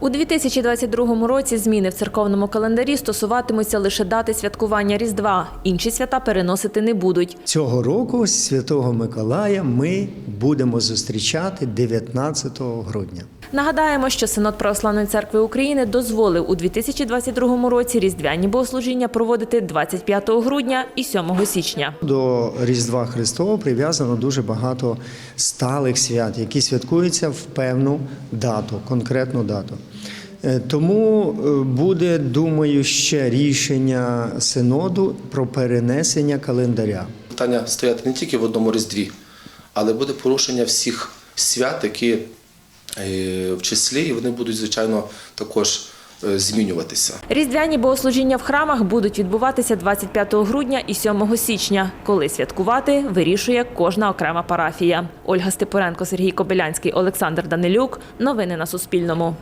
У 2022 році зміни в церковному календарі стосуватимуться лише дати святкування Різдва. Інші свята переносити не будуть. Цього року Святого Миколая ми будемо зустрічати 19 грудня. Нагадаємо, що Синод Православної церкви України дозволив у 2022 році різдвяні богослужіння проводити 25 грудня і 7 січня. До Різдва Христового прив'язано дуже багато сталих свят, які святкуються в певну дату, конкретну дату. Е, Тому е, буде, думаю, ще рішення синоду про перенесення календаря. Питання стоять не тільки в одному різдві, але буде порушення всіх свят, які в числі, і вони будуть, звичайно, також е, змінюватися. Різдвяні богослужіння в храмах будуть відбуватися 25 грудня і 7 січня. Коли святкувати, вирішує кожна окрема парафія. Ольга Степоренко, Сергій Кобилянський, Олександр Данилюк. Новини на Суспільному.